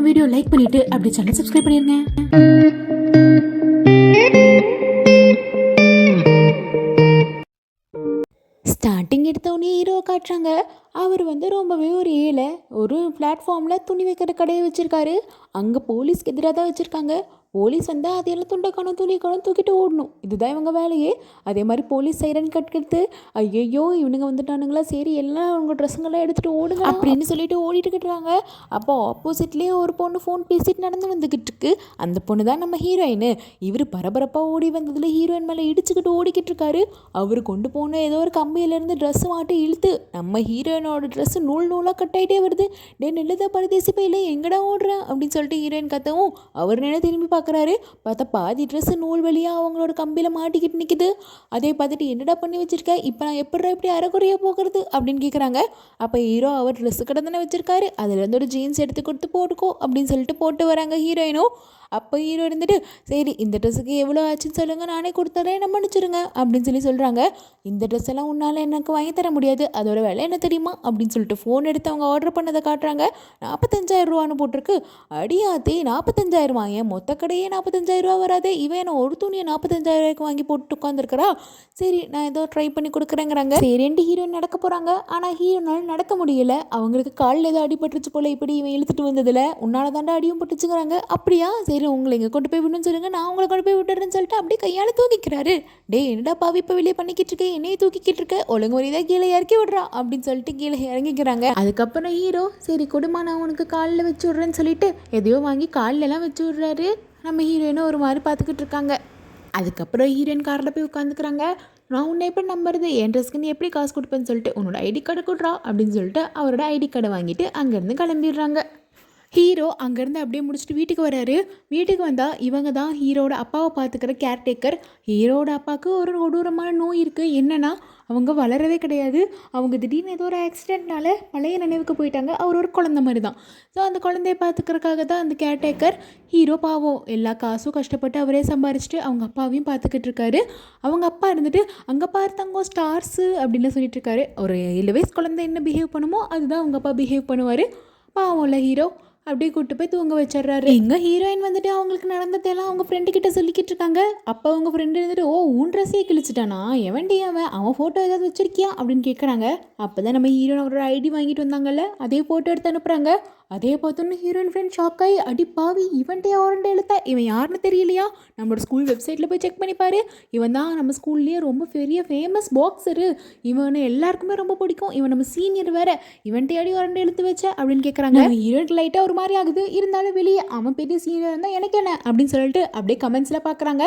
நம்ம video like பண்ணிட்டு அப்படி சேனல் சப்ஸ்கிரைப் பண்ணிருங்க. ஸ்டார்டிங் எடுத்தவொடனே ஹீரோ காட்டுறாங்க. அவர் வந்து ரொம்பவே ஒரு ஏழை ஒரு பிளாட்ஃபார்மில் துணி வைக்கிற கடையை வச்சுருக்காரு. அங்கே போலீஸ்க்கு எதிராக தான் வச்சுருக்காங்க. போலீஸ் வந்தால் அதையெல்லாம் துண்டை காணும் துணி காணும் தூக்கிட்டு ஓடணும். இதுதான் இவங்க வேலையே. அதே மாதிரி போலீஸ் சைரன் கட்டுக்கிறது ஐயையோ இவனுங்க வந்துட்டானுங்களா? சரி எல்லாம் அவங்க ட்ரெஸ்ஸுங்கெல்லாம் எடுத்துகிட்டு ஓடுங்க அப்படின்னு சொல்லிட்டு ஓடிட்டு இருக்காங்க அப்போ ஆப்போசிட்லேயே ஒரு பொண்ணு ஃபோன் பேசிட்டு நடந்து வந்துக்கிட்டு இருக்கு. அந்த பொண்ணு தான் நம்ம ஹீரோயின் இவர் பரபரப்பாக ஓடி வந்ததில் ஹீரோயின் மேலே இடிச்சுக்கிட்டு ஓடிக்கிட்டு இருக்காரு. அவர் கொண்டு போன ஏதோ ஒரு கம்பியிலேருந்து ட்ரெஸ் மாட்டி இழுத்து நம்ம ஹீரோயினோட ட்ரெஸ் நூல் நூலாக கட் ஆகிட்டே வருது. டே நெல்லுதா பரதேசி பையில எங்கடா ஓடுறேன் அப்படின்னு சொல்லிட்டு ஹீரோயின் கத்தவும் அவர் நின்று திரும்பி பார்க்குறாரு. பார்த்தா பாதி ட்ரெஸ்ஸு நூல் வழியாக அவங்களோட கம்பியில் மாட்டிக்கிட்டு நிற்கிது அதே பார்த்துட்டு என்னடா பண்ணி வச்சிருக்க? இப்போ நான் எப்படிடா இப்படி அரைக்குறையாக போகிறது? அப்படின்னு கேட்குறாங்க அப்போ ஹீரோ அவர் ட்ரெஸ்ஸு கடை தானே வச்சிருக்காரு. அதுலேருந்து ஒரு ஜீன்ஸ் எடுத்து கொடுத்து போட்டுக்கோ அப்படின்னு சொல்லிட்டு போட்டு வராங்க ஹீரோயினும். அப்போ ஹீரோ இருந்துட்டு சரி இந்த ட்ரெஸ்ஸுக்கு எவ்வளோ ஆச்சுன்னு சொல்லுங்கள் நானே கொடுத்துறேன் என்ன மன்னிச்சிருங்க அப்படின்னு சொல்லி சொல்கிறாங்க இந்த ட்ரெஸ் எல்லாம் உன்னால் எனக்கு வாங்கி தர முடியாது. அதோட விலை என்ன தெரியுமா? அப்படின்னு சொல்லிட்டு ஃபோன் எடுத்து அவங்க ஆர்டர் பண்ணதை காட்டுறாங்க. நாற்பத்தஞ்சாயிரம் ரூபான்னு போட்டிருக்கு. அடியாத்தே நாற்பத்தஞ்சாயிரம் ஏன் மொத்த கடையே நாற்பத்தஞ்சாயிரம் ரூபா வராதே. இவன் என்ன ஒரு துணியை நாற்பத்தஞ்சாயிரம் ரூபாய்க்கு வாங்கி போட்டு உட்காந்துருக்கிறா சரி நான் ஏதோ ட்ரை பண்ணி கொடுக்குறேங்கிறாங்க. சரி ரெண்டு ஹீரோயின் நடக்க போகிறாங்க ஆனால் ஹீரோனால் நடக்க முடியல. அவங்களுக்கு காலில் ஏதோ அடிபட்டுருச்சு போல இப்படி இவன் இழுத்துட்டு வந்ததில். உன்னால தாண்டா அடியும் பட்டுச்சுங்கிறாங்க. அப்படியா? சரி உங்களை இங்கே கொண்டு போய் விடணும்னு சொல்லுங்க நான் உங்களை கொண்டு போய் விட்டுறேன்னு சொல்லிட்டு அப்படியே கையால் தூக்கிக்கிறாரு. டே என்னடா பாவி இப்போ வெளியே பண்ணிக்கிட்டு இருக்க? என்னையே தூக்கிக்கிட்டு இருக்க? ஒழுங்கு முறையாக கீழே இறக்கி விடுறா அப்படின்னு சொல்லிட்டு கீழே இறங்கிக்கிறாங்க. அதுக்கப்புறம் ஹீரோ சரி கொடுமா நான் உனக்கு காலில் வச்சு விட்றேன்னு சொல்லிட்டு எதையோ வாங்கி கால்லெல்லாம் வச்சு விட்றாரு. நம்ம ஹீரோயினும் ஒரு மாதிரி பார்த்துக்கிட்டு இருக்காங்க. அதுக்கப்புறம் ஹீரோயின் காரில் போய் உட்காந்துக்கிறாங்க நான் உன்னை எப்படி நம்புறது? என் ட்ரெஸ்க்கு நீ எப்படி காசு கொடுப்பேன்னு சொல்லிட்டு உன்னோட ஐடி கார்டு கொடுறா அப்படின்னு சொல்லிட்டு அவரோட ஐடி கார்டை வாங்கிட்டு அங்கேருந்து கிளம்பிடுறாங்க. ஹீரோ அங்கேருந்து அப்படியே முடிச்சுட்டு வீட்டுக்கு வராரு. வீட்டுக்கு வந்தால் இவங்க தான் ஹீரோட அப்பாவை பார்த்துக்கிற கேர்டேக்கர் ஹீரோட அப்பாவுக்கு ஒரு கொடூரமான நோய் இருக்குது என்னென்னா அவங்க வளரவே கிடையாது. அவங்க திடீர்னு ஏதோ ஒரு ஆக்சிடென்ட்னால பழைய நினைவுக்கு போயிட்டாங்க. அவர் ஒரு குழந்த மாதிரி தான் ஸோ அந்த குழந்தைய பார்த்துக்கிறதுக்காக தான் அந்த கேர்டேக்கர் ஹீரோ பாவம் எல்லா காசும் கஷ்டப்பட்டு அவரே சம்பாரிச்சுட்டு அவங்க அப்பாவையும் பார்த்துக்கிட்டு இருக்காரு. அவங்க அப்பா இருந்துட்டு அங்கே பார்த்தாங்க ஸ்டார்ஸு அப்படின்னு சொல்லிட்டு இருக்காரு. ஒரு ஏழு வயசு குழந்தை என்ன பிஹேவ் பண்ணுமோ அதுதான் அவங்க அப்பா பிஹேவ் பண்ணுவார். பாவம்ல ஹீரோ அப்படியே கூட்டு போய் தூங்க வச்சிடுறாரு. எங்க ஹீரோயின் வந்துட்டு அவங்களுக்கு நடந்ததெல்லாம் அவங்க ஃப்ரெண்டு கிட்ட சொல்லிக்கிட்டு இருக்காங்க. அப்போ அவங்க ஃப்ரெண்டு இருந்துட்டு ஓ உன் ட்ரெஸ்ஸே கிழிச்சிட்டானா? எவன்டி அவன்? அவன் ஃபோட்டோ ஏதாவது வச்சிருக்கியா? அப்படின்னு கேட்குறாங்க அப்போ தான் நம்ம ஹீரோயின் அவரோட ஐடி வாங்கிட்டு வந்தாங்கல்ல அதே ஃபோட்டோ எடுத்து அனுப்புகிறாங்க அதே பார்த்தோன்னு ஹீரோயின் ஃப்ரெண்ட் ஷாக் ஆகி அடி பாவி இவன்ட்டே அவரண்டே எழுத்த இவன் யாருன்னு தெரியலையா? நம்மளோட ஸ்கூல் வெப்சைட்டில் போய் செக் பண்ணி பாரு. இவன் தான் நம்ம ஸ்கூல்லேயே ரொம்ப பெரிய ஃபேமஸ் பாக்ஸரு இவனை எல்லாருக்குமே ரொம்ப பிடிக்கும். இவன் நம்ம சீனியர் வேற. இவன்ட்டே அடி வரண்டே எழுத்து வச்ச? அப்படின்னு கேட்குறாங்க ஹீரோயின் லைட்டாக ஒரு மாதிரி ஆகுது. இருந்தாலும் வெளியே அவன் பெரிய சீனியர் இருந்தால் எனக்கு என்ன? அப்படின்னு சொல்லிட்டு அப்படியே கமெண்ட்ஸில் பார்க்குறாங்க.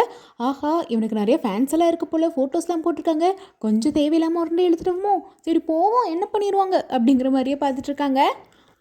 ஆஹா இவனுக்கு நிறைய ஃபேன்ஸ் எல்லாம் இருக்க போல். ஃபோட்டோஸ்லாம் போட்டிருக்காங்க. கொஞ்சம் தேவையில்லாமல் உடனே எழுத்துட்டோமோ சரி போவோம். என்ன பண்ணிடுவாங்க? அப்படிங்கிற மாதிரியே பார்த்துட்ருக்காங்க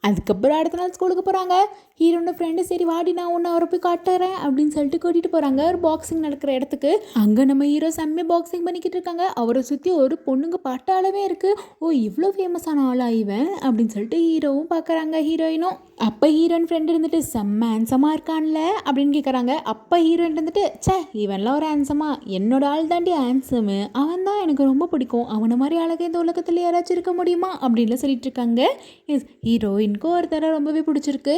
அதுக்கப்புறம் அடுத்த நாள் ஸ்கூலுக்கு போகிறாங்க ஹீரோனோட ஃப்ரெண்டு சரி வாடி நான் ஒன்று அவரை போய் காட்டுறேன் அப்படின்னு சொல்லிட்டு கூட்டிகிட்டு போகிறாங்க ஒரு பாக்ஸிங் நடக்கிற இடத்துக்கு. அங்கே நம்ம ஹீரோ செம்மையாக பாக்ஸிங் பண்ணிக்கிட்டு இருக்காங்க. அவரை சுற்றி ஒரு பொண்ணுங்க பட்டாளவே இருக்குது ஓ இவ்வளோ ஃபேமஸான ஆளா இவன்? அப்படின்னு சொல்லிட்டு ஹீரோவும் பார்க்குறாங்க ஹீரோயினும் அப்போ ஹீரோயின் ஃப்ரெண்டு இருந்துட்டு செம்ம ஹேன்சமாக இருக்கான்ல? அப்படின்னு கேட்குறாங்க அப்போ ஹீரோயின் இருந்துட்டு ச்சே இவன்லாம் ஒரு ஹேன்சமாக என்னோட ஆள் தாண்டி ஹேன்சமு அவன் தான் எனக்கு ரொம்ப பிடிக்கும். அவனை மாதிரி அழகை இந்த உலகத்தில் யாராச்சும் இருக்க முடியுமா? அப்படின்லாம் சொல்லிட்டு இருக்காங்க. எஸ் ஹீரோயினுக்கும் ஒருத்தர ரொம்பவே பிடிச்சிருக்கு.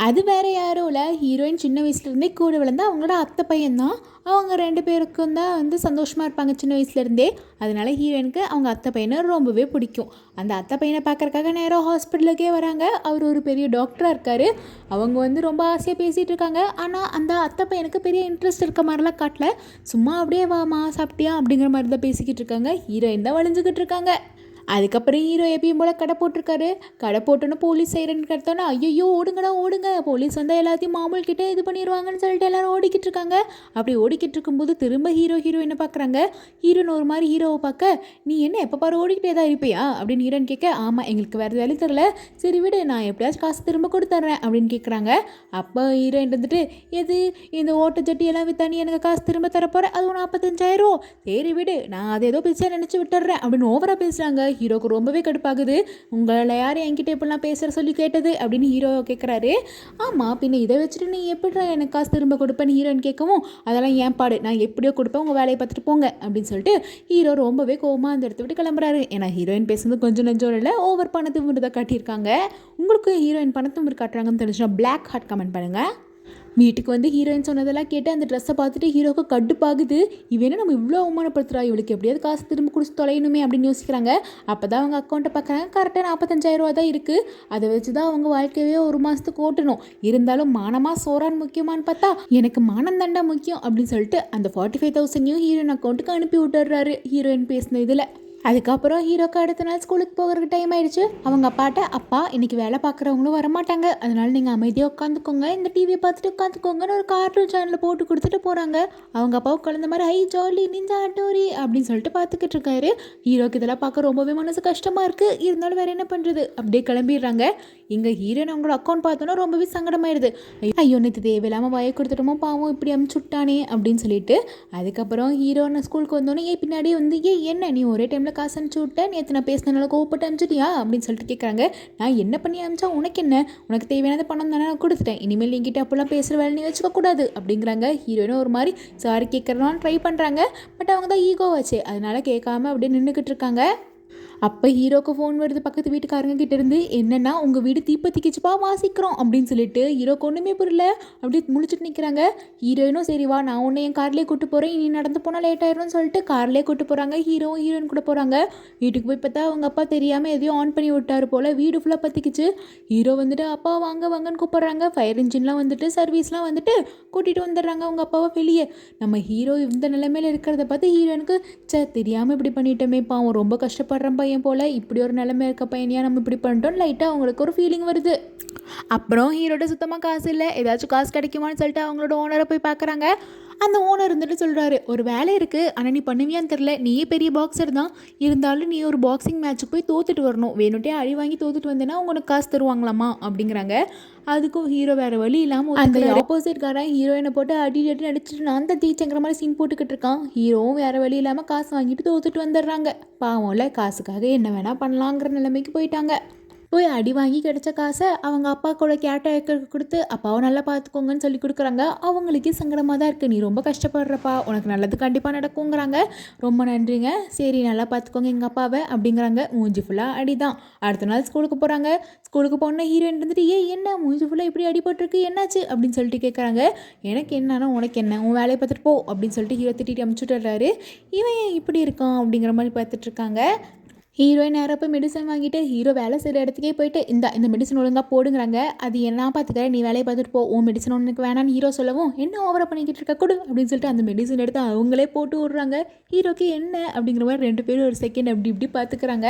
அது வேற யாரும் இல்லை. ஹீரோயின் சின்ன வயசுலேருந்தே கூட விழுந்து அவங்களோட அத்தை பையன்தான். அவங்க ரெண்டு பேருக்கும் தான் வந்து சந்தோஷமாக இருப்பாங்க சின்ன வயசுலேருந்தே. அதனால ஹீரோயினுக்கு அவங்க அத்தை பையனை ரொம்பவே பிடிக்கும். அந்த அத்தை பையனை பார்க்கறக்காக நேராக ஹாஸ்பிட்டலுக்கே வராங்க. அவர் ஒரு பெரிய டாக்டராக இருக்கார். அவங்க வந்து ரொம்ப ஆசையாக பேசிகிட்டு இருக்காங்க ஆனால் அந்த அத்தை பையனுக்கு பெரிய இன்ட்ரெஸ்ட் இருக்க மாதிரிலாம் காட்டல. சும்மா அப்படியே வாமா சாப்பிட்டியா அப்படிங்கிற மாதிரி தான் பேசிக்கிட்டு இருக்காங்க ஹீரோயின் தான் வளைஞ்சிக்கிட்டு இருக்காங்க அதுக்கப்புறம் ஹீரோ எப்பயும் போல் கடை போட்டிருக்காரு. கடை போட்டோன்னு போலீஸ் சைரன் கட்டோன்னே ஐயோ ஓடுங்கடா ஓடுங்க. போலீஸ் வந்தால் எல்லாத்தையும் மாமூல் கிட்டே இது பண்ணிடுவாங்கன்னு சொல்லிட்டு எல்லாரும் ஓடிக்கிட்டு இருக்காங்க. அப்படி ஓடிக்கிட்டு இருக்கும்போது திரும்ப ஹீரோ ஹீரோயினை பார்க்குறாங்க ஹீரோன்னு ஒரு மாதிரி ஹீரோவை பார்க்க நீ என்ன எப்போ பாரு ஓடிக்கிட்டே தான் இருப்பியா? அப்படின்னு ஹீரோன் கேட்க ஆமாம் எங்களுக்கு வேறு வேலை தெரில சரி விடு நான் எப்படியாச்சும் காசு திரும்ப கொடுத்துட்றேன் அப்படின்னு கேட்குறாங்க அப்போ ஹீரோயின் இருந்துட்டு எது? இந்த ஓட்ட ஜட்டி எல்லாம் வித்தா நீ எனக்கு காசு திரும்ப தர போகிற அது நாற்பத்தஞ்சாயிரம் சரி விடு நான் அதை ஏதோ பிச்சை நினச்சி விட்டுறேன் அப்படின்னு ஓவராக பேசுகிறாங்க ஹீரோக்கு ரொம்பவே கடுப்பாகுது. உங்களை யார் என்கிட்ட இப்படிலாம் பேசுகிற சொல்லி கேட்டது? அப்படின்னு ஹீரோ கேட்குறாரு ஆமாம் பின்ன இதை வச்சுட்டு நீ எப்படி எனக்கு காசு திரும்ப கொடுப்பேன்னு ஹீரோயின் கேட்கவும் அதெல்லாம் ஏன் பாடு? நான் எப்படியோ கொடுப்பேன் உங்கள் வேலையை பார்த்துட்டு போங்க. அப்படின்னு சொல்லிட்டு ஹீரோ ரொம்பவே கோவமாக அந்த இடத்த விட்டு கிளம்புறாரு. ஏன்னா ஹீரோயின் பேசுனது கொஞ்சம் நெஞ்சோட இல்லை. ஓவர் பணத்தும் தான் காட்டியிருக்காங்க. உங்களுக்கு ஹீரோயின் பணத்து காட்டுறாங்கன்னு தெரிஞ்சுன்னா பிளாக் ஹார்ட் கமெண்ட் பண்ணுங்கள் வீட்டுக்கு வந்து ஹீரோயின் சொன்னதெல்லாம் கேட்டு அந்த ட்ரெஸ்ஸை பார்த்துட்டு ஹீரோக்கு கடுப்பாகுது. இவனே நம்ம இவ்வளோ அவமானப்படுத்துறா? இவளுக்கு எப்படியாவது காசு திரும்ப கொடுத்து தொலையணுமே அப்படின்னு யோசிக்கிறாங்க. அப்போ தான் அவங்க அக்கௌண்ட்டை பார்க்குறாங்க. கரெக்டாக நாற்பத்தஞ்சாயிரம் ரூபா தான் இருக்குது அதை வச்சு தான் அவங்க வாழ்க்கையவே ஒரு மாதத்துக்கு ஓட்டணும். இருந்தாலும் மானமாக சோறான் முக்கியமான்னு பார்த்தா எனக்கு மானம் தண்டா முக்கியம் அப்படின்னு சொல்லிட்டு அந்த ஃபார்ட்டி ஃபைவ் தௌசண்டையும் ஹீரோயின் அக்கௌண்ட்டுக்கு அனுப்பி விட்டுறாரு ஹீரோயின் பேசின இதில். அதுக்கப்புறம் ஹீரோக்கு அடுத்த நாள் ஸ்கூலுக்கு போகிறதுக்கு டைம் ஆயிடுச்சு. அவங்க அப்பாட்ட அப்பா இன்னைக்கு வேலை பார்க்குறவங்களும் வரமாட்டாங்க. அதனால நீங்கள் அமைதியாக உட்காந்துக்கோங்க. இந்த டிவியை பார்த்துட்டு உட்காந்துக்கோங்கன்னு ஒரு கார்ட்டூன் சேனலில் போட்டு கொடுத்துட்டு போகிறாங்க அவங்க அப்பாவுக்கு குழந்த மாதிரி ஐ ஜாலி நிஞ்சா அட்டோரி அப்படின்னு சொல்லிட்டு பார்த்துக்கிட்டு இருக்காரு. ஹீரோக்கு இதெல்லாம் பார்க்க ரொம்பவே மனசு கஷ்டமாக இருக்குது இருந்தாலும் வேறு என்ன பண்ணுறது அப்படியே கிளம்பிடுறாங்க. இங்கே ஹீரோன் அவங்களோட அக்கௌண்ட் பார்த்தோன்னா ரொம்பவே சங்கடமாயிடுது. ஐயோ நேற்று தேவையில்லாமல் வய கொடுத்துட்டோமோ பாவம் இப்படி அமுச்சுட்டானே அப்படின்னு சொல்லிட்டு அதுக்கப்புறம் ஹீரோன்னு ஸ்கூலுக்கு வந்தோன்னே ஏன் பின்னாடியே வந்து ஏ என்ன? நீ ஒரே டைமில் காசு அனுப்பிச்சு விட்டேன். நேற்று நான் பேசினால கோவப்பட்டு அனுப்பிச்சிட்டியா? அப்படின்னு சொல்லிட்டு கேட்குறாங்க நான் என்ன பண்ணி அனுப்பிச்சா உனக்கு என்ன? உனக்கு தேவையானது பணம் தானே நான் கொடுத்துட்டேன். இனிமேல் என்கிட்ட அப்போல்லாம் பேசுகிற வேலை நீ வச்சுக்க கூடாது அப்படிங்கிறாங்க. ஹீரோயினும் ஒரு மாதிரி சாரி கேட்குறான்னு ட்ரை பண்ணுறாங்க பட் அவங்க தான் ஈகோ வச்சு அதனால கேட்காம அப்படியே நின்றுக்கிட்டு இருக்காங்க. அப்போ ஹீரோக்கு ஃபோன் வருது பக்கத்து வீட்டுக்காரங்க கிட்ட இருந்து என்னன்னா உங்கள் வீடு தீப்பத்திக்கிச்சுப்பா வாசிக்கிறோம் அப்படின்னு சொல்லிட்டு ஹீரோக்கு ஒன்றுமே புரியல. அப்படியே முழிச்சிட்டு நிற்கிறாங்க ஹீரோயினும் சரி வா நான் உன்னை என் கார்லேயே கூட்டு போகிறேன் இனி நடந்து போனால் லேட் ஆயிரும்னு சொல்லிட்டு கார்லேயே கூட்டு போகிறாங்க ஹீரோவும் ஹீரோயின் கூட போகிறாங்க வீட்டுக்கு போய் பார்த்தா அவங்க அப்பா தெரியாமல் எதையும் ஆன் பண்ணி விட்டாரு போல். வீடு ஃபுல்லாக பற்றிக்கிச்சு ஹீரோ வந்துட்டு அப்பா வாங்க வாங்கன்னு கூப்பிட்றாங்க. ஃபயர் இன்ஜின்லாம் வந்துட்டு சர்வீஸ்லாம் வந்துட்டு கூட்டிகிட்டு வந்துடுறாங்க அவங்க அப்பாவை வெளியே. நம்ம ஹீரோ இந்த நிலைமையில் இருக்கிறத பார்த்து ஹீரோனுக்கு சே தெரியாமல் இப்படி பண்ணிட்டோமே பாவம் ரொம்ப கஷ்டப்படுறேன் பையன் போல் இப்படி ஒரு நிலைமை இருக்க பையனையாக நம்ம இப்படி பண்ணிட்டோம் லைட்டாக அவங்களுக்கு ஒரு ஃபீலிங் வருது. அப்புறம் ஹீரோட சுத்தமாக காசு இல்லை. ஏதாச்சும் காசு கிடைக்குமான்னு சொல்லிட்டு அவங்களோட ஓனரை போய் பார்க்குறாங்க. அந்த ஓனர் இருந்துட்டு சொல்கிறாரு ஒரு வேலை இருக்குது ஆனால் நீ பண்ணுவியான்னு தெரில நீயே பெரிய பாக்ஸர் தான். இருந்தாலும் நீ ஒரு பாக்ஸிங் மேட்ச்சுக்கு போய் தோத்துட்டு வரணும். வேணுட்டே அடி வாங்கி தோத்துட்டு வந்தேன்னா உனக்கு காசு தருவாங்களாமா? அப்படிங்கிறாங்க. அதுக்கும் ஹீரோ வேறு வழி இல்லாமல் அந்த ஆப்போசிட் காரன் ஹீரோயினை போட்டு அடி அடி அடிச்சுட்டு நான் தான் தீச்சங்கிற மாதிரி சீன் போட்டுக்கிட்டு இருக்கான். ஹீரோவும் வேறு வழி இல்லாமல் காசு வாங்கிட்டு தோத்துட்டு வந்துடுறாங்க. பாவம்ல காசுக்காக என்ன வேணால் பண்ணலாங்கிற நிலைமைக்கு போயிட்டாங்க. போய் அடி வாங்கி கிடைச்ச காசை அவங்க அப்பா கூட கேட்டருக்கு கொடுத்து அப்பாவை நல்லா பார்த்துக்கோங்கன்னு சொல்லி கொடுக்குறாங்க. அவங்களுக்கே சங்கடமாக தான் இருக்குது நீ ரொம்ப கஷ்டப்படுறப்பா. உனக்கு நல்லது கண்டிப்பாக நடக்குங்கிறாங்க ரொம்ப நன்றிங்க. சரி நல்லா பார்த்துக்கோங்க எங்கள் அப்பாவை அப்படிங்கிறாங்க. மூஞ்சி ஃபுல்லாக அடி தான் அடுத்த நாள் ஸ்கூலுக்கு போகிறாங்க ஸ்கூலுக்கு போன ஹீரோயின் இருந்துட்டு ஏ என்ன? மூஞ்சி ஃபுல்லாக இப்படி அடிபட்டுருக்கு? என்னாச்சு? அப்படின்னு சொல்லிட்டு கேட்குறாங்க எனக்கு என்னன்னா உனக்கு என்ன? உன் வேலையை பார்த்துட்டு போ அப்படின்னு சொல்லிட்டு ஹீரோ திட்டிட்டு அமுச்சுட்டுறாரு இவன் ஏன் இப்படி இருக்கான்? அப்படிங்கிற மாதிரி பார்த்துட்ருக்காங்க ஹீரோயின் நேரப்போ மெடிசன் வாங்கிட்டு ஹீரோ வேலை செய்கிற இடத்துக்கே போயிட்டு இந்த இந்த மெடிசன் ஒழுங்காக போடுங்கிறாங்க. அது என்ன பார்த்துக்கற நீ வேலையை பார்த்துட்டு போ. உன் மெடிசன் உனக்கு வேணாம்னு ஹீரோ சொல்லவும் என்ன ஓவரா பண்ணிக்கிட்டு இருக்க? கொடு அப்படின்னு சொல்லிட்டு அந்த மெடிசன் எடுத்து அவங்களே போட்டு விட்றாங்க. ஹீரோக்கு என்ன அப்படிங்கிற மாதிரி ரெண்டு பேரும் ஒரு செகண்ட் அப்படி இப்படி பார்த்துக்கிறாங்க.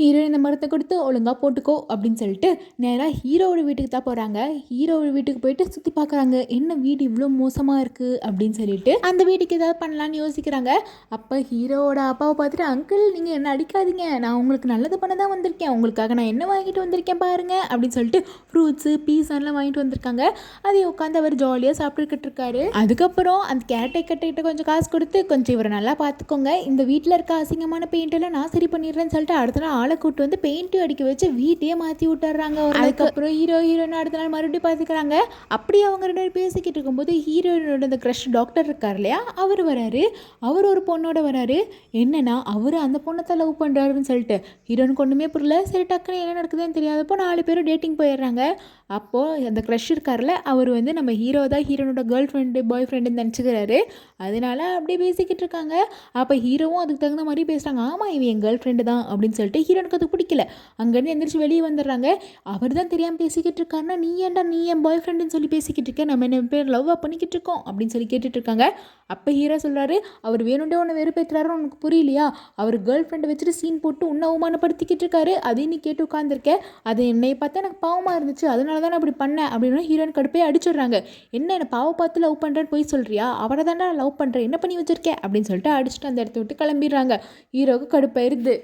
ஹீரோ இந்த மரத்தை கொடுத்து ஒழுங்காக போட்டுக்கோ அப்படின்னு சொல்லிட்டு நேராக ஹீரோவோட வீட்டுக்கு தான் போகிறாங்க ஹீரோவோட வீட்டுக்கு போயிட்டு சுற்றி பார்க்குறாங்க என்ன வீடு இவ்வளோ மோசமாக இருக்குது அப்படின்னு சொல்லிட்டு அந்த வீட்டுக்கு ஏதாவது பண்ணலான்னு யோசிக்கிறாங்க. அப்போ ஹீரோவோட அப்பாவை பார்த்துட்டு அங்கிள் நீங்கள் என்ன அடிக்காதீங்க. நான் உங்களுக்கு நல்லது பண்ண தான் வந்திருக்கேன். உங்களுக்காக நான் என்ன வாங்கிட்டு வந்திருக்கேன் பாருங்க. அப்படின்னு சொல்லிட்டு ஃப்ரூட்ஸு பீஸான்லாம் வாங்கிட்டு வந்திருக்காங்க. அதை உட்காந்து அவர் ஜாலியாக சாப்பிட்டுக்கிட்டு இருக்காரு. அதுக்கப்புறம் அந்த கேரட்டை கட்டிக்கிட்ட கொஞ்சம் காசு கொடுத்து கொஞ்சம் இவரை நல்லா பார்த்துக்கோங்க. இந்த வீட்டில் இருக்க அசிங்கமான பெயிண்ட் எல்லாம் நான் சரி பண்ணிடுறேன்னு சொல்லிட்டு அடுத்த நாள் ஆளை கூட்டு வந்து பெயிண்ட்டும் அடிக்க வச்சு வீட்டையே மாற்றி விட்டுறாங்க அதுக்கப்புறம் ஹீரோ ஹீரோயின் அடுத்த நாள் மறுபடியும் பார்த்துக்கிறாங்க அப்படி அவங்க ரெண்டு பேரும் பேசிக்கிட்டு இருக்கும்போது ஹீரோயினோட அந்த க்ரஷ் டாக்டர் இருக்கார் இல்லையா? அவர் வராரு. அவர் ஒரு பொண்ணோட வராரு. என்னன்னா அவர் அந்த பொண்ணை தான் லவ் பண்ணுறாருன்னு சொல்லிட்டு. ஹீரோனுக்கு ஒன்றுமே புரியல. சரி டக்குன்னு என்ன நடக்குதுன்னு தெரியாதப்போ நாலு பேரும் டேட்டிங் போயிடுறாங்க. அப்போது அந்த க்ரஷ் இருக்கார்ல அவர் வந்து நம்ம ஹீரோ தான் ஹீரோனோட கேர்ள் ஃப்ரெண்டு பாய் ஃப்ரெண்டுன்னு நினச்சிக்கிறாரு. அதனால அப்படியே பேசிக்கிட்டு இருக்காங்க. அப்போ ஹீரோவும் அதுக்கு தகுந்த மாதிரி பேசுகிறாங்க ஆமாம் இவன் என் கேர்ள் ஃப்ரெண்டு தான் அப்படின்னு சொல்லிட்டு ஹீரோனுக்கு அது பிடிக்கல. அங்கேருந்து எந்திரிச்சு வெளியே வந்துடுறாங்க. அவர் தான் தெரியாமல் பேசிக்கிட்டு இருக்காருன்னா நீ ஏன்டா நீ என் பாய் ஃப்ரெண்டுன்னு சொல்லி பேசிக்கிட்டு இருக்க? நம்ம என்ன பேர் லவ்வாக பண்ணிக்கிட்டு இருக்கோம் அப்படின்னு சொல்லி கேட்டுட்டு இருக்காங்க. அப்போ ஹீரோ சொல்கிறாரு அவர் வேணுண்டே ஒன்று வெறுப்பேற்றுறாரு உனக்கு புரியலையா? அவர் கேர்ள் ஃப்ரெண்டை வச்சுட்டு சீன் போட்டு உன்னை அவமானப்படுத்திக்கிட்டு இருக்காரு. அதையும் நீ கேட்டு உட்காந்துருக்க அது என்னை பார்த்தா எனக்கு பாவமாக இருந்துச்சு. அதனால தான் நான் அப்படி பண்ணேன் அப்படின்னு ஹீரோயின் கடுப்பே அடிச்சிடுறாங்க. என்ன என்ன பாவ பார்த்து லவ் பண்ணுறேன்னு போய் சொல்கிறியா அவரை தானே லவ் பண்ணுறேன் என்ன பண்ணி வச்சுருக்கேன் அப்படின்னு சொல்லிட்டு அடிச்சுட்டு அந்த இடத்த விட்டு கிளம்பிடுறாங்க. ஹீரோவுக்கு கடுப்பாயிருது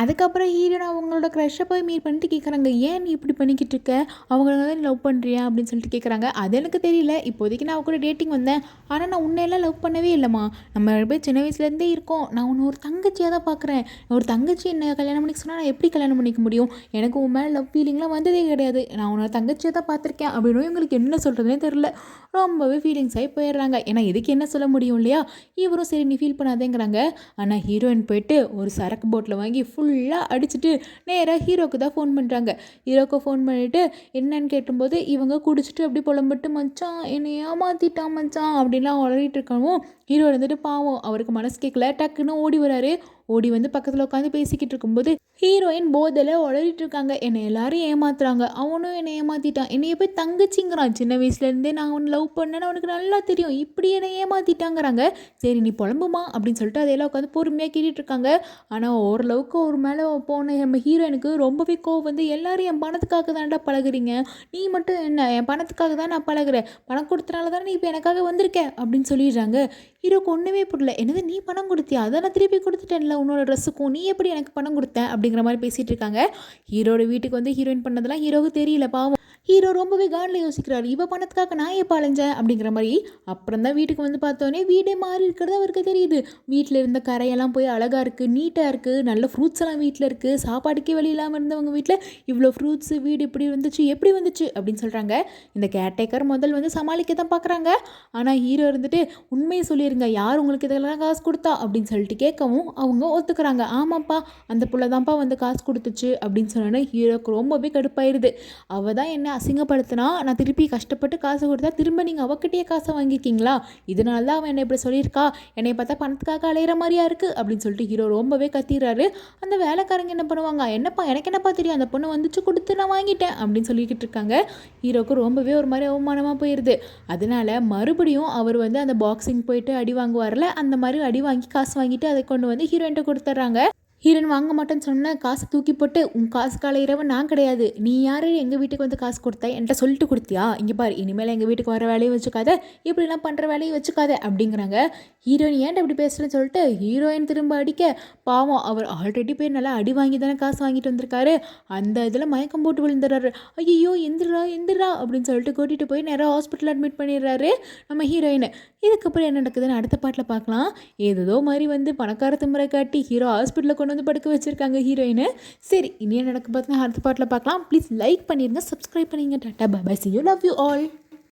அதுக்கப்புறம் ஹீரோயின் அவங்களோட க்ரஷ்ஷை போய் மீட் பண்ணிட்டு கேட்குறாங்க ஏன் நீ இப்படி பண்ணிக்கிட்டு இருக்க? அவங்கள தான் நீ லவ் பண்ணுறியா அப்படின்னு சொல்லிட்டு கேட்குறாங்க அது எனக்கு தெரியல. இப்போதைக்கு நான் கூட டேட்டிங் வந்தேன். ஆனால் நான் உன்னையெல்லாம் லவ் பண்ணவே இல்லைம்மா. நம்ம ரெண்டு பேர் சின்ன வயசுலேருந்தே இருக்கோம். நான் உன்னை ஒரு தங்கச்சியாக தான் பார்க்குறேன் ஒரு தங்கச்சி என்ன கல்யாணம் பண்ணிக்க சொன்னால் நான் எப்படி கல்யாணம் பண்ணிக்க முடியும்? எனக்கு உன் மேலே லவ் ஃபீலிங்லாம் வந்ததே கிடையாது. நான் உன்னோட தங்கச்சியாக தான் பார்த்துருக்கேன் அப்படின்னு இவங்களுக்கு என்ன சொல்கிறதுனே தெரில ரொம்பவே ஃபீலிங்ஸ் ஆகி போயிடுறாங்க. ஏன்னா இதுக்கு என்ன சொல்ல முடியும் இல்லையா? இவரும் சரி நீ ஃபீல் பண்ணாதேங்கிறாங்க. ஆனால் ஹீரோயின் போயிட்டு ஒரு சரக்கு போட்டில் வாங்கி ஃபுல் ஃபுல்லாக அடிச்சுட்டு நேராக ஹீரோக்கு தான் ஃபோன் பண்ணுறாங்க ஹீரோக்கு ஃபோன் பண்ணிவிட்டு என்னன்னு கேட்டும்போது இவங்க குடிச்சிட்டு அப்படி புலம்பிட்டு மச்சான் என்னை ஏமாற்றிட்டான் மச்சான்? அப்படின்லாம் உளறிட்டு இருக்கவும் ஹீரோ இருந்துட்டு பாவம் அவருக்கு மனசு கேட்கல டக்குன்னு ஓடி வராரு. ஓடி வந்து பக்கத்தில் உட்காந்து பேசிக்கிட்டு இருக்கும்போது ஹீரோயின் போதில் உளறிட்டு இருக்காங்க என்னை எல்லாரும் ஏமாத்துறாங்க. அவனும் என்னை ஏமாத்திட்டான். என்னைய போய் தங்கச்சிங்கிறான். சின்ன வயசுலேருந்தே நான் அவனை லவ் பண்ணேன்னு அவனுக்கு நல்லா தெரியும். இப்படி என்னை ஏமாத்திட்டாங்கிறாங்க. சரி நீ புலம்புமா? அப்படின்னு சொல்லிட்டு அதையெல்லாம் உட்காந்து பொறுமையாக கேட்டுட்டு இருக்காங்க ஆனால் ஓரளவுக்கு ஒரு மேலே போன நம்ம ஹீரோயினுக்கு ரொம்பவே கோவம் வந்து எல்லாரும் என் பணத்துக்காக தான்டா பழகுறீங்க. நீ மட்டும் என்ன? என் பணத்துக்காக தான் நான் பழகுறேன் பணம் கொடுத்தனால தானே நீ இப்போ எனக்காக வந்திருக்க? அப்படின்னு சொல்லிடுறாங்க. ஹீரோக்கு ஒன்றுமே புரியல. என்னது நீ பணம் கொடுத்தியா? அதை நான் திருப்பி கொடுத்துட்டேன்ல உன்னோட ட்ரெஸ்ஸுக்கும் நீ எப்படி எனக்கு பணம் கொடுத்த அப்படிங்கிற மாதிரி பேசிகிட்டு இருக்காங்க. ஹீரோட வீட்டுக்கு வந்து ஹீரோயின் பண்ணதெல்லாம் ஹீரோவுக்கு தெரியல பாவம். ஹீரோ ரொம்பவே கானில் யோசிக்கிறாரு இவ பணத்துக்காக நான் எப்போ அலைஞ்சேன் அப்படிங்கிற மாதிரி. அப்புறம் தான் வீட்டுக்கு வந்து பார்த்தோன்னே வீடே மாறி இருக்கிறது அவருக்கு தெரியுது. வீட்டில் இருந்த கரையெல்லாம் போய் அழகாக இருக்குது நீட்டாக இருக்குது நல்ல ஃப்ரூட்ஸ் எல்லாம் வீட்டில் இருக்குது சாப்பாடுக்கே வழி இல்லாமல் இருந்தவங்க வீட்டில் இவ்வளோ ஃப்ரூட்ஸு வீடு இப்படி வந்துச்சு எப்படி வந்துச்சு அப்படின்னு சொல்கிறாங்க இந்த கேர்டேக்கர் முதல் வந்து சமாளிக்க தான் பார்க்குறாங்க ஆனால் ஹீரோ இருந்துட்டு உண்மையை சொல்லிடுங்க யார் உங்களுக்கு இதெல்லாம் காசு கொடுத்தா? அப்படின்னு சொல்லிட்டு கேட்கவும் அவங்க ஒத்துக்கிறாங்க. ஆமாப்பா அந்த புள்ள தான்ப்பா வந்து காசு கொடுத்துச்சு அப்படின்னு சொன்னோன்னே ஹீரோக்கு ரொம்பவே கடுப்பாயிருது. அவள் தான் என்ன அசிங்கப்படுத்தினா நான் திருப்பி கஷ்டப்பட்டு காசு கொடுத்தா திரும்ப நீங்கள் அவகிட்டயே காசை வாங்கியிருக்கீங்களா இதனால தான் அவன் என்னை இப்படி சொல்லியிருக்கா. என்னை பார்த்தா பணத்துக்காக அலையிற மாதிரியா இருக்குது அப்படின்னு சொல்லிட்டு ஹீரோ ரொம்பவே கத்திடுறாரு அந்த வேலைக்காரங்க என்ன பண்ணுவாங்க? என்னப்பா எனக்கு என்னப்பா தெரியும்? அந்த பொண்ணு வந்துச்சு கொடுத்து நான் வாங்கிட்டேன் அப்படின்னு சொல்லிக்கிட்டு இருக்காங்க. ஹீரோக்கு ரொம்பவே ஒரு மாதிரி அவமானமாக போயிடுது அதனால மறுபடியும் அவர் வந்து அந்த பாக்ஸிங் போயிட்டு அடி வாங்குவார்ல அந்த மாதிரி அடி வாங்கி காசு வாங்கிட்டு அதை கொண்டு வந்து பேமெண்ட்டு கொடுத்துட்றாங்க ஹீரன் வாங்க மாட்டேன்னு சொன்னால் காசை தூக்கி போட்டு உன் காசு காலையிறவன் நான் கிடையாது. நீ யார்? எங்கள் வீட்டுக்கு வந்து காசு கொடுத்த? என்கிட்ட சொல்லிட்டு கொடுத்தியா? இங்கே பாரு இனிமேல் எங்கள் வீட்டுக்கு வர வேலையை வச்சுக்காத. இப்படிலாம் பண்ணுற வேலையை வச்சுக்காத. அப்படிங்கிறாங்க. ஹீரோயின் ஏன்டா இப்படி பேசுகிறேன்னு சொல்லிட்டு ஹீரோயின் திரும்ப அடிக்க. பாவம் அவர் ஆல்ரெடி போய் நல்லா அடி வாங்கி தானே காசு வாங்கிட்டு வந்திருக்காரு. அந்த இதில் மயக்கம் போட்டு விழுந்துடுறாரு. ஐயோ எந்திரா எந்திரா அப்படின்னு சொல்லிட்டு கூட்டிகிட்டு போய் நேராக ஹாஸ்பிட்டல் அட்மிட் பண்ணிடுறாரு நம்ம ஹீரோயின். இதுக்கப்புறம் என்ன நடக்குதுன்னு அடுத்த பாட்டில் பார்க்கலாம். ஏதோ மாதிரி வந்து பணக்கார திமுறை காட்டி ஹீரோ ஹாஸ்பிட்டலில் கொண்டு வந்து படுக்க வச்சுருக்காங்க ஹீரோயினு. சரி இனி நடக்க பார்த்தீங்கன்னா அடுத்த பாட்டில் பார்க்கலாம். ப்ளீஸ் லைக் பண்ணிடுங்க சப்ஸ்கிரைப் பண்ணிங்க tata bye see you love you all